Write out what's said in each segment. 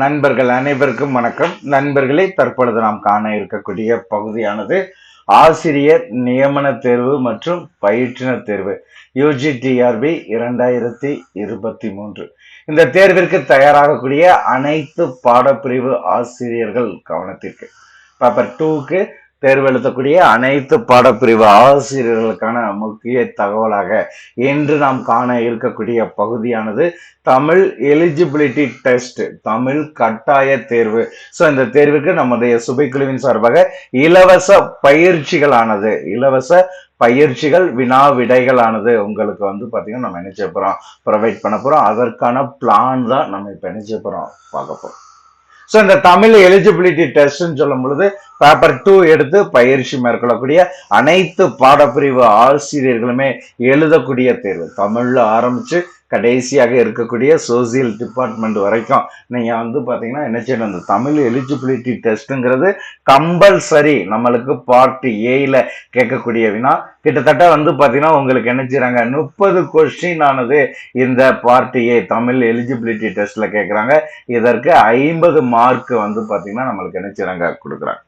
நண்பர்கள் அனைவருக்கும் வணக்கம். நண்பர்களே தற்பொழுது நாம் காண இருக்கக்கூடிய பகுதியானது ஆசிரியர் நியமன தேர்வு மற்றும் பயிற்றுனர் தேர்வு யூஜிடிஆர்பி இரண்டாயிரத்தி இருபத்தி மூன்று. இந்த தேர்விற்கு தயாராகக்கூடிய அனைத்து பாடப்பிரிவு ஆசிரியர்கள் கவனத்திற்கு. பேப்பர் டூக்கு தேர்வு எழுத்தக்கூடிய அனைத்து பாடப்பிரிவு ஆசிரியர்களுக்கான முக்கிய தகவலாக இன்று நாம் காண இருக்கக்கூடிய பகுதியானது தமிழ் எலிஜிபிலிட்டி டெஸ்ட் தமிழ் கட்டாய தேர்வு. ஸோ இந்த தேர்வுக்கு நம்முடைய சுபைக்குழுவின் சார்பாக இலவச பயிற்சிகளானது இலவச பயிற்சிகள் வினா விடைகளானது உங்களுக்கு வந்து பார்த்தீங்கன்னா நம்ம என்ன செய்ய போகிறோம் ப்ரொவைட் பண்ண போகிறோம் அதற்கான பிளான் தான் நம்ம இப்போ என்ன செய்ய போகிறோம் பார்க்க போகிறோம் ஸோ இந்த தமிழ் எலிஜிபிலிட்டி டெஸ்ட்னு சொல்லும் பொழுது பேப்பர் டூ எடுத்து பயிற்சி மேற்கொள்ளக்கூடிய அனைத்து பாடப்பிரிவு ஆசிரியர்களுமே எழுதக்கூடிய தேர்வு. தமிழ்ல ஆரம்பிச்சு கடைசியாக இருக்கக்கூடிய சோசியல் டிபார்ட்மெண்ட் வரைக்கும் நீங்கள் வந்து பார்த்தீங்கன்னா என்ன செய்யணும் இந்த தமிழ் எலிஜிபிலிட்டி டெஸ்ட்டுங்கிறது கம்பல்சரி நம்மளுக்கு பார்ட் ஏயில் கேட்கக்கூடிய வினா. கிட்டத்தட்ட வந்து பார்த்தீங்கன்னா உங்களுக்கு என்ன செய்கிறாங்க முப்பது கொஸ்டின் ஆனது இந்த பார்ட் ஏ தமிழ் எலிஜிபிலிட்டி டெஸ்ட்டில் கேட்குறாங்க. இதற்கு ஐம்பது மார்க் வந்து பார்த்தீங்கன்னா நம்மளுக்கு என்ன செய்கிறாங்க கொடுக்குறாங்க.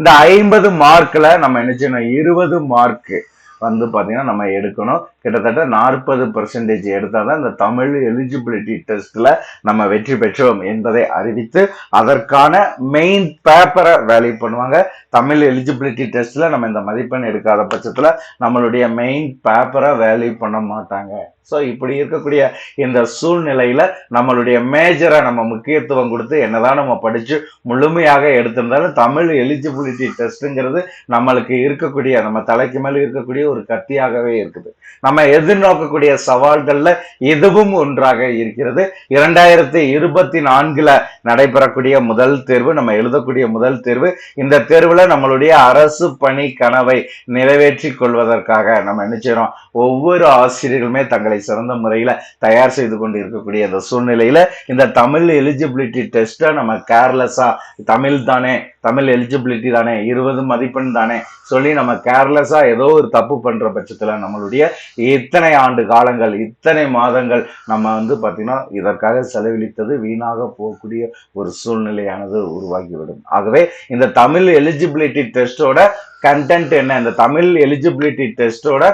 இந்த ஐம்பது மார்க்கில் நம்ம என்ன செய்யணும் இருபது மார்க்கு வந்து பார்த்தீங்கன்னா நம்ம எடுக்கணும். கிட்டத்தட்ட நாற்பது பர்சன்டேஜ் எடுத்தால் தான் இந்த தமிழ் எலிஜிபிலிட்டி டெஸ்ட்டில் நம்ம வெற்றி பெற்றோம் என்பதை அறிவித்து அதற்கான மெயின் பேப்பரை வேல்யூ பண்ணுவாங்க. தமிழ் எலிஜிபிலிட்டி டெஸ்ட்டில் நம்ம இந்த மதிப்பெண் எடுக்காத பட்சத்தில் நம்மளுடைய மெயின் பேப்பரை வேல்யூ பண்ண மாட்டாங்க. ஸோ இப்படி இருக்கக்கூடிய இந்த சூழ்நிலையில் நம்மளுடைய மேஜரை நம்ம முக்கியத்துவம் கொடுத்து என்னதான் நம்ம படித்து முழுமையாக எடுத்திருந்தாலும் தமிழ் எலிஜிபிலிட்டி டெஸ்ட்டுங்கிறது நம்மளுக்கு இருக்கக்கூடிய நம்ம தலைக்கு மேலே இருக்கக்கூடிய ஒரு கத்தியாகவே இருக்குது. நம்ம நம்ம எதிர்நோக்கக்கூடிய சவால்கள்ல இதுவும் ஒன்றாக இருக்கிறது. இரண்டாயிரத்தி இருபத்தி நான்குல நடைபெறக்கூடிய முதல் தேர்வு நம்ம எழுதக்கூடிய முதல் தேர்வு. இந்த தேர்வுல நம்மளுடைய அரசு பணி கனவை நிறைவேற்றி கொள்வதற்காக நம்ம என்ன செய்யறோம் ஒவ்வொரு ஆசிரியர்களுமே தங்களை சிறந்த முறையில தயார் செய்து கொண்டு இருக்கக்கூடிய இந்த சூழ்நிலையில இந்த தமிழ் எலிஜிபிலிட்டி டெஸ்ட்டை நம்ம கேர்லெஸ்ஸா தமிழ் தானே தமிழ் எலிஜிபிலிட்டி தானே இருபது மதிப்பெண் தானே சொல்லி நம்ம கேர்லெஸ்ஸா ஏதோ ஒரு தப்பு பண்ற பட்சத்துல நம்மளுடைய இத்தனை ஆண்டு காலங்கள் இத்தனை மாதங்கள் நம்ம வந்து பார்த்தீங்கன்னா இதற்காக செலவழித்தது வீணாக போகக்கூடிய ஒரு சூழ்நிலையானது உருவாகிவிடும். ஆகவே இந்த தமிழ் எலிஜிபிலிட்டி டெஸ்டோட கண்டென்ட் என்ன? இந்த தமிழ் எலிஜிபிலிட்டி டெஸ்டோட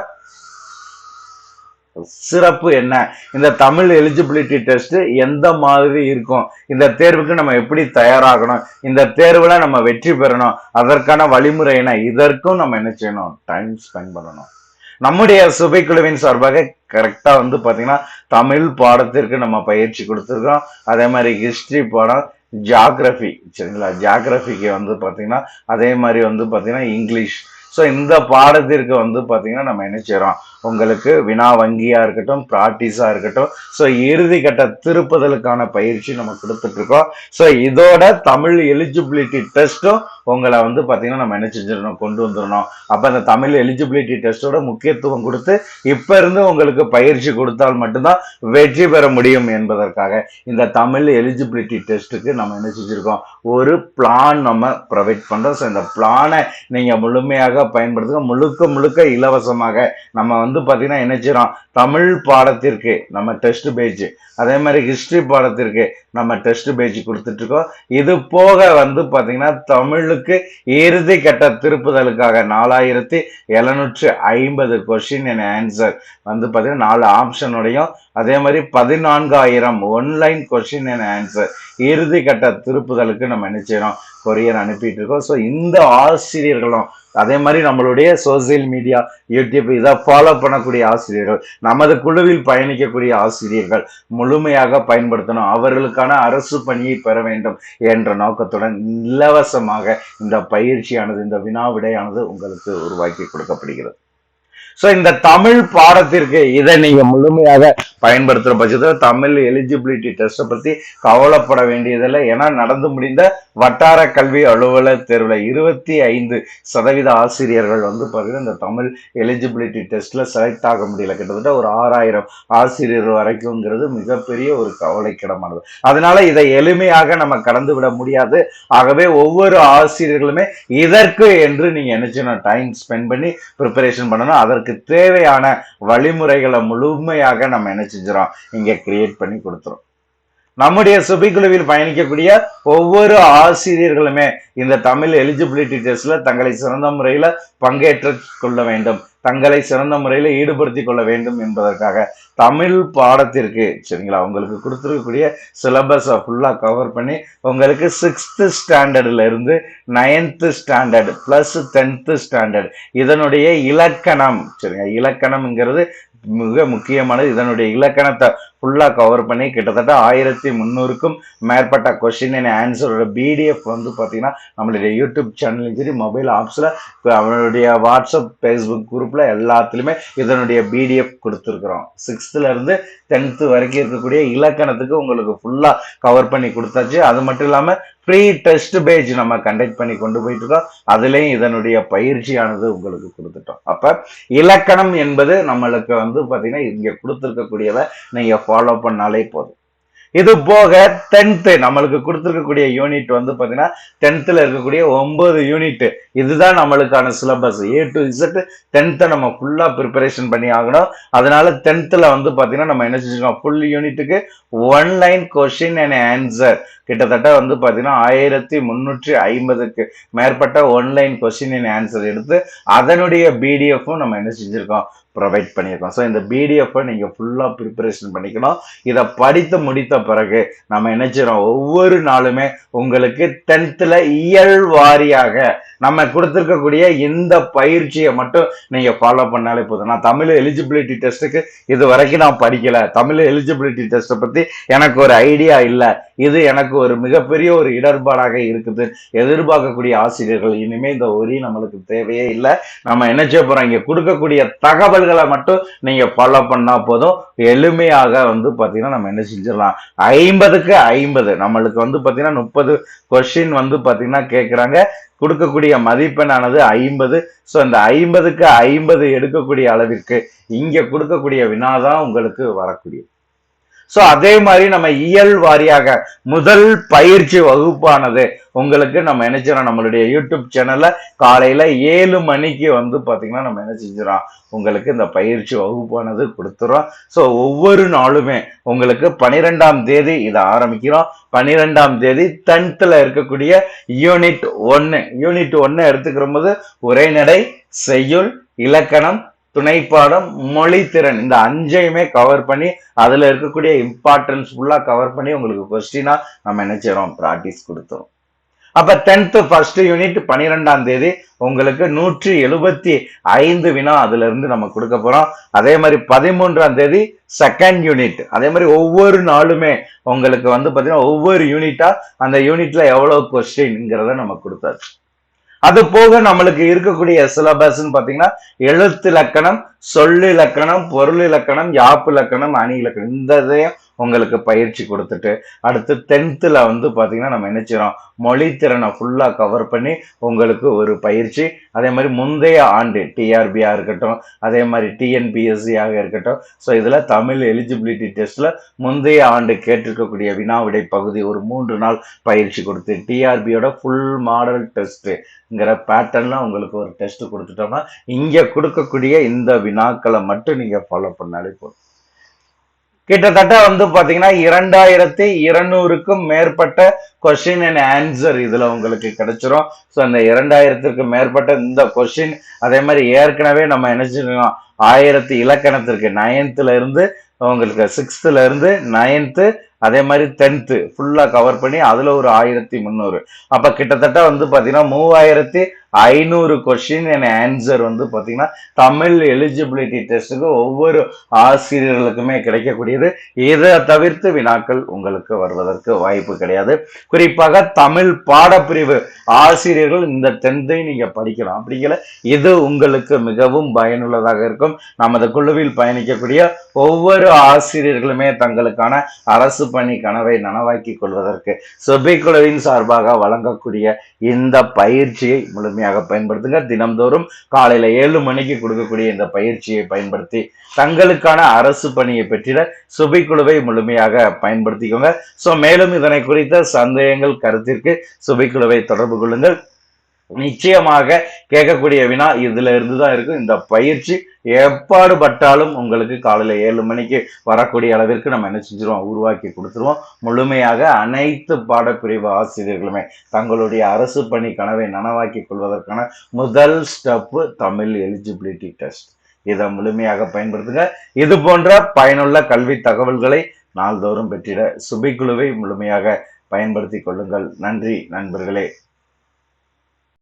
சிறப்பு என்ன? இந்த தமிழ் எலிஜிபிலிட்டி டெஸ்ட் எந்த மாதிரி இருக்கும்? இந்த தேர்வுக்கு நம்ம எப்படி தயாராகணும்? இந்த தேர்வுல நம்ம வெற்றி பெறணும். அதற்கான வழிமுறை என்ன? இதற்கும் நம்ம என்ன செய்யணும்? டைம் ஸ்பெண்ட் பண்ணணும். நம்முடைய சுபைக்குழுவின் சார்பாக கரெக்டாக வந்து பார்த்தீங்கன்னா தமிழ் பாடத்திற்கு நம்ம பயிற்சி கொடுத்துருக்கோம். அதே மாதிரி ஹிஸ்ட்ரி பாடம் ஜாகிரபி சரிங்களா? ஜாகிரபிக்கு வந்து பார்த்தீங்கன்னா அதே மாதிரி வந்து பார்த்தீங்கன்னா இங்கிலீஷ் ஸோ இந்த பாடத்திற்கு வந்து பார்த்தீங்கன்னா நம்ம என்ன செய்கிறோம் உங்களுக்கு வினா வங்கியாக இருக்கட்டும் ப்ராக்டிஸாக இருக்கட்டும் ஸோ இறுதி கட்ட திருப்புதலுக்கான பயிற்சி நம்ம கொடுத்துட்ருக்கோம் ஸோ இதோட தமிழ் எலிஜிபிலிட்டி டெஸ்ட்டும் உங்களை வந்து பார்த்தீங்கன்னா நம்ம என்ன செஞ்சிடணும்? கொண்டு வந்துடணும். அப்போ அந்த தமிழ் எலிஜிபிலிட்டி டெஸ்ட்டோட முக்கியத்துவம் கொடுத்து இப்போ இருந்து உங்களுக்கு பயிற்சி கொடுத்தால் மட்டும்தான் வெற்றி பெற முடியும் என்பதற்காக இந்த தமிழ் எலிஜிபிலிட்டி டெஸ்ட்டுக்கு நம்ம என்ன செஞ்சுருக்கோம்? ஒரு பிளான் நம்ம ப்ரொவைட் பண்ணுறோம் ஸோ இந்த பிளானை நீங்கள் முழுமையாக பயன்படுத்துங்க முழுக்க முழுக்க இலவசமாக. நம்ம வந்து பார்த்தீங்கன்னா என்ன செய்கிறோம் தமிழ் பாடத்திற்கு நம்ம டெஸ்ட் பேஜ் அதே மாதிரி ஹிஸ்ட்ரி பாடத்திற்கு நம்ம டெஸ்ட் பேஜ் கொடுத்துட்ருக்கோம். இது போக வந்து பார்த்தீங்கன்னா தமிழுக்கு இறுதி கட்ட திருப்புதலுக்காக நாலாயிரத்தி எழுநூற்றி ஐம்பது கொஷின் என் ஆன்சர் வந்து பார்த்தீங்கன்னா நாலு ஆப்ஷனுடையும் அதே மாதிரி பதினான்காயிரம் one line question and answer இறுதி கட்ட திருப்புதலுக்கு நம்ம என்ன செய்கிறோம் கொரியர் அனுப்பிட்டு இருக்கோம் ஸோ இந்த ஆசிரியர்களும் அதே மாதிரி நம்மளுடைய சோசியல் மீடியா யூடியூப் இதை ஃபாலோ பண்ணக்கூடிய ஆசிரியர்கள் நமது குழுவில் பயணிக்கக்கூடிய ஆசிரியர்கள் முழுமையாக பயன்படுத்தணும். அவர்களுக்கான அரசு பணியை பெற வேண்டும் என்ற நோக்கத்துடன் இலவசமாக இந்த பயிற்சியானது இந்த வினாவிடையானது உங்களுக்கு உருவாக்கி கொடுக்கப்படுகிறது. ஸோ இந்த தமிழ் பாடத்திற்கு இதை நீங்கள் முழுமையாக பயன்படுத்துகிற பட்சத்தில் தமிழ் எலிஜிபிலிட்டி டெஸ்ட்டை பற்றி கவலைப்பட வேண்டியதில்லை. ஏன்னா நடந்து முடிந்த வட்டார கல்வி அலுவலர் தேர்வில் இருபத்தி ஐந்து சதவீத ஆசிரியர்கள் வந்து பார்த்தீங்கன்னா இந்த தமிழ் எலிஜிபிலிட்டி டெஸ்ட்டில் செலக்ட் ஆக முடியல. கிட்டத்தட்ட ஒரு ஆறாயிரம் ஆசிரியர் வரைக்கும்ங்கிறது மிகப்பெரிய ஒரு கவலைக்கிடமானது. அதனால இதை எளிமையாக நம்ம கடந்து விட முடியாது. ஆகவே ஒவ்வொரு ஆசிரியர்களுமே இதற்கு என்று நீங்கள் என்ன செய்யணும் டைம் ஸ்பெண்ட் பண்ணி ப்ரிப்பரேஷன் பண்ணணும். அதற்கு தேவையான வழிமுறைகளை முழுமையாக நம்ம என்ன செஞ்சிடறோம் இங்கே கிரியேட் பண்ணி கொடுத்துரும். நம்முடைய சுபிக்குழுவில் பயணிக்கக்கூடிய ஒவ்வொரு ஆசிரியர்களுமே இந்த தமிழ் எலிஜிபிலிட்டி டெஸ்ட்ல தங்களை சிறந்த முறையில பங்கேற்றுக் கொள்ள வேண்டும். தங்களை சிறந்த முறையில் ஈடுபடுத்திக் கொள்ள வேண்டும் என்பதற்காக தமிழ் பாடத்திற்கு சரிங்களா உங்களுக்கு கொடுத்துருக்கக்கூடிய சிலபஸை ஃபுல்லாக கவர் பண்ணி உங்களுக்கு sixth ஸ்டாண்டர்டிலிருந்து ninth standard plus tenth standard இதனுடைய இலக்கணம் சரிங்க இலக்கணம்ங்கிறது மிக முக்கியமானது. இதனுடைய இலக்கணத்தை ஃபுல்லாக கவர் பண்ணி கிட்டத்தட்ட ஆயிரத்தி முந்நூறுக்கும் மேற்பட்ட கொஷின் அண்ட் ஆன்சரோட பிடிஎஃப் வந்து பார்த்தீங்கன்னா நம்மளுடைய யூடியூப் சேனல்லையும் சரி மொபைல் ஆப்ஸில் அவனுடைய வாட்ஸ்அப் ஃபேஸ்புக் குரூப் குரூப்பில் எல்லாத்துலேயுமே இதனுடைய பிடிஎஃப் கொடுத்துருக்குறோம். சிக்ஸ்த்துலேருந்து டென்த்து வரைக்கும் இருக்கக்கூடிய இலக்கணத்துக்கு உங்களுக்கு ஃபுல்லாக கவர் பண்ணி கொடுத்தாச்சு. அது மட்டும் இல்லாமல் ஃப்ரீ டெஸ்ட் பேஜ் நம்ம கண்டக்ட் பண்ணி கொண்டு போயிட்டு இருக்கோம். அதுலேயும் இதனுடைய பயிற்சியானது உங்களுக்கு கொடுத்துட்டோம். அப்போ இலக்கணம் என்பது நம்மளுக்கு வந்து பார்த்தீங்கன்னா இங்கே கொடுத்துருக்கக்கூடியதை நீங்கள் ஃபாலோ பண்ணாலே போதும். இது போக டென்த்து நம்மளுக்கு கொடுத்துருக்கக்கூடிய யூனிட் வந்து பார்த்தீங்கன்னா டென்த்தில் இருக்கக்கூடிய ஒன்பது யூனிட் இதுதான் நம்மளுக்கான சிலபஸ் ஏ டு இசட் டென்த்தை நம்ம ஃபுல்லாக ப்ரிப்பரேஷன் பண்ணி ஆகணும். அதனால டென்த்தில் வந்து பார்த்தீங்கன்னா நம்ம என்ன செஞ்சுக்கோம் ஃபுல் யூனிட்டுக்கு one line question and answer கிட்டத்தட்ட வந்து பார்த்தீங்கன்னா ஆயிரத்தி முந்நூற்றி ஐம்பதுக்கு மேற்பட்ட ஒன்லைன் கொஸ்டின் அண்ட் ஆன்சர் எடுத்து அதனுடைய பிடிஎஃப்பும் நம்ம என்ன செஞ்சுருக்கோம்? ப்ரொவைட் பண்ணியிருக்கோம். ஸோ இந்த பிடிஎஃப்பை நீங்கள் ஃபுல்லாக ப்ரிப்பரேஷன் பண்ணிக்கணும். இதை படித்து முடித்த பிறகு நம்ம என்ன செய்கிறோம் ஒவ்வொரு நாளுமே உங்களுக்கு டென்த்தில் இயல் வாரியாக நம்ம கொடுத்துருக்கக்கூடிய இந்த பயிற்சியை மட்டும் நீங்கள் ஃபாலோ பண்ணாலே போதும். நான் தமிழ் எலிஜிபிலிட்டி டெஸ்ட்டுக்கு இது வரைக்கும் நான் படிக்கலை. தமிழ் எலிஜிபிலிட்டி டெஸ்ட்டை பற்றி எனக்கு ஒரு ஐடியா இல்லை. இது எனக்கு ஒரு மிகப்பெரிய ஒரு இடர்பாடாக இருக்குது. எதிர்பார்க்கக்கூடிய ஆசிரியர்கள் இனிமேல் இந்த ஒரி நம்மளுக்கு தேவையே இல்லை. நம்ம என்ன செய்ய இங்கே கொடுக்கக்கூடிய கொடுக்கக்கூடிய தகவல்களை மட்டும் நீங்க ஃபாலோ பண்ணா போதும். எளிமையாக வந்து பாத்தீங்கன்னா நம்ம என்ன செஞ்சிடலாம். ஐம்பதுக்கு ஐம்பது. நம்மளுக்கு வந்து பாத்தீங்கன்னா முப்பது கொஸ்டின் வந்து பாத்தீங்கன்னா கேட்குறாங்க கொடுக்கக்கூடிய மதிப்பெண்ணானது ஐம்பது. ஸோ இந்த ஐம்பதுக்கு ஐம்பது எடுக்கக்கூடிய அளவிற்கு இங்க கொடுக்கக்கூடிய வினாதான் உங்களுக்கு வரக்கூடியது. ஸோ அதே மாதிரி நம்ம இயல் வாரியாக முதல் பயிற்சி வகுப்பானது உங்களுக்கு நம்ம என்ன செய்யறோம்? நம்மளுடைய யூடியூப் சேனல்ல காலையில ஏழு மணிக்கு வந்து பாத்தீங்கன்னா நம்ம என்ன செஞ்சிடறோம்? உங்களுக்கு இந்த பயிற்சி வகுப்பானது கொடுத்துறோம். ஸோ ஒவ்வொரு நாளுமே உங்களுக்கு பனிரெண்டாம் தேதி இதை ஆரம்பிக்கிறோம். பனிரெண்டாம் தேதி டென்த்தில் இருக்கக்கூடிய யூனிட் ஒன்று யூனிட் ஒன்று எடுத்துக்கிற போது உரைநடை செய்யுள் இலக்கணம் துணைப்பாடம் மொழித்திறன். இந்த அஞ்சையுமே கவர் பண்ணி அதுல இருக்கக்கூடிய இம்பார்ட்டன்ஸ் ஃபுல்லா கவர் பண்ணி உங்களுக்கு கொஸ்டினா நம்ம என்ன செய்யறோம் ப்ராக்டிஸ் கொடுத்தோம். அப்ப டென்த்து ஃபர்ஸ்ட் யூனிட் பனிரெண்டாம் தேதி உங்களுக்கு நூற்றி எழுபத்தி ஐந்து வினா அதுல இருந்து நம்ம கொடுக்க போறோம். அதே மாதிரி பதிமூன்றாம் தேதி செகண்ட் யூனிட் அதே மாதிரி ஒவ்வொரு நாளுமே உங்களுக்கு வந்து பாத்தீங்கன்னா ஒவ்வொரு யூனிட்டா அந்த யூனிட்ல எவ்வளவு கொஸ்டின்ங்கிறத நம்ம கொடுத்தாச்சு. அது போக நம்மளுக்கு இருக்கக்கூடிய சிலபஸ்ன்னு பாத்தீங்கன்னா எழுத்து இலக்கணம் சொல்லு இலக்கணம் பொருள் இலக்கணம் யாப்பு இலக்கணம் அணி இலக்கணம். இந்த இதையும் உங்களுக்கு பயிற்சி கொடுத்துட்டு அடுத்து டென்த்தில் வந்து பார்த்தீங்கன்னா நம்ம என்ன செய்கிறோம் மொழித்திறனை ஃபுல்லாக கவர் பண்ணி உங்களுக்கு ஒரு பயிற்சி. அதே மாதிரி முந்தைய ஆண்டு டிஆர்பியாக இருக்கட்டும் அதே மாதிரி டிஎன்பிஎஸ்சியாக இருக்கட்டும். ஸோ இதில் தமிழ் எலிஜிபிலிட்டி டெஸ்ட்டில் முந்தைய ஆண்டு கேட்டிருக்கக்கூடிய வினாவிடை பகுதி ஒரு மூன்று நாள் பயிற்சி கொடுத்து டிஆர்பியோட ஃபுல் மாடல் டெஸ்ட்டுங்கிற பேட்டர்னில் உங்களுக்கு ஒரு டெஸ்ட்டு கொடுத்துட்டோம்னா இங்கே கொடுக்கக்கூடிய இந்த வினாக்களை மட்டும் நீங்கள் ஃபாலோ பண்ணாலே போதும். கிட்டத்தட்ட வந்து பாத்தீங்கன்னா இரண்டாயிரத்தி இருநூறுக்கும் மேற்பட்ட கொஸ்டின் அண்ட் ஆன்சர் இதுல உங்களுக்கு கிடைச்சிரும். ஸோ அந்த இரண்டாயிரத்திற்கும் மேற்பட்ட இந்த கொஸ்டின் அதே மாதிரி ஏற்கனவே நம்ம என்ன செய்யணும் ஆயிரத்தி இலக்கணத்திற்கு நைன்த்ல இருந்து உங்களுக்கு சிக்ஸ்த்துல இருந்து நைன்த்து அதே மாதிரி டென்த்து ஃபுல்லாக கவர் பண்ணி அதில் ஒரு ஆயிரத்தி முந்நூறு. அப்போ கிட்டத்தட்ட வந்து பார்த்தீங்கன்னா மூவாயிரத்தி ஐநூறு கொஸ்டின் என் ஆன்சர் வந்து பார்த்தீங்கன்னா தமிழ் எலிஜிபிலிட்டி டெஸ்ட்டுக்கு ஒவ்வொரு ஆசிரியர்களுக்குமே கிடைக்கக்கூடியது. இதை தவிர்த்து வினாக்கள் உங்களுக்கு வருவதற்கு வாய்ப்பு கிடையாது. குறிப்பாக தமிழ் பாடப்பிரிவு ஆசிரியர்கள் இந்த டென்த்தை நீங்கள் படிக்கலாம். அப்படிங்கிற இது உங்களுக்கு மிகவும் பயனுள்ளதாக இருக்கும். நமது குழுவில் பயணிக்கக்கூடிய ஒவ்வொரு ஆசிரியர்களுமே தங்களுக்கான அரசு பணி கனவை நனவாக்கி கொள்வதற்கு சுபை குழுவின் சார்பாக வழங்கக்கூடிய இந்த பயிற்சியை முழுமையாக பயன்படுத்துங்க. தினம்தோறும் காலையில ஏழு மணிக்கு கொடுக்கக்கூடிய இந்த பயிற்சியை பயன்படுத்தி தங்களுக்கான அரசு பணியை பெற்றிட சுபை குழுவை முழுமையாக பயன்படுத்திக்கோங்க. ஸோ மேலும் இதனை குறித்த சந்தேகங்கள் கருத்திற்கு சுபை குழுவை தொடர்பு கொள்ளுங்கள். நிச்சயமாக கேட்கக்கூடிய வினா இதுல இருந்து தான் இருக்கும். இந்த பயிற்சி ஏற்பாடுபட்டாலும் உங்களுக்கு காலையில ஏழு மணிக்கு வரக்கூடிய அளவிற்கு நம்ம என்ன செஞ்சிருவோம்? உருவாக்கி கொடுத்துருவோம். முழுமையாக அனைத்து பாடப்பிரிவு ஆசிரியர்களுமே தங்களுடைய அரசு பணி கனவை நனவாக்கி கொள்வதற்கான முதல் ஸ்டெப்பு தமிழ் எலிஜிபிலிட்டி டெஸ்ட். இதை முழுமையாக பயன்படுத்துங்க. இது போன்ற பயனுள்ள கல்வி தகவல்களை நாள்தோறும் பெற்றிட சுபிக்குழுவை முழுமையாக பயன்படுத்திக் கொள்ளுங்கள். நன்றி நண்பர்களே.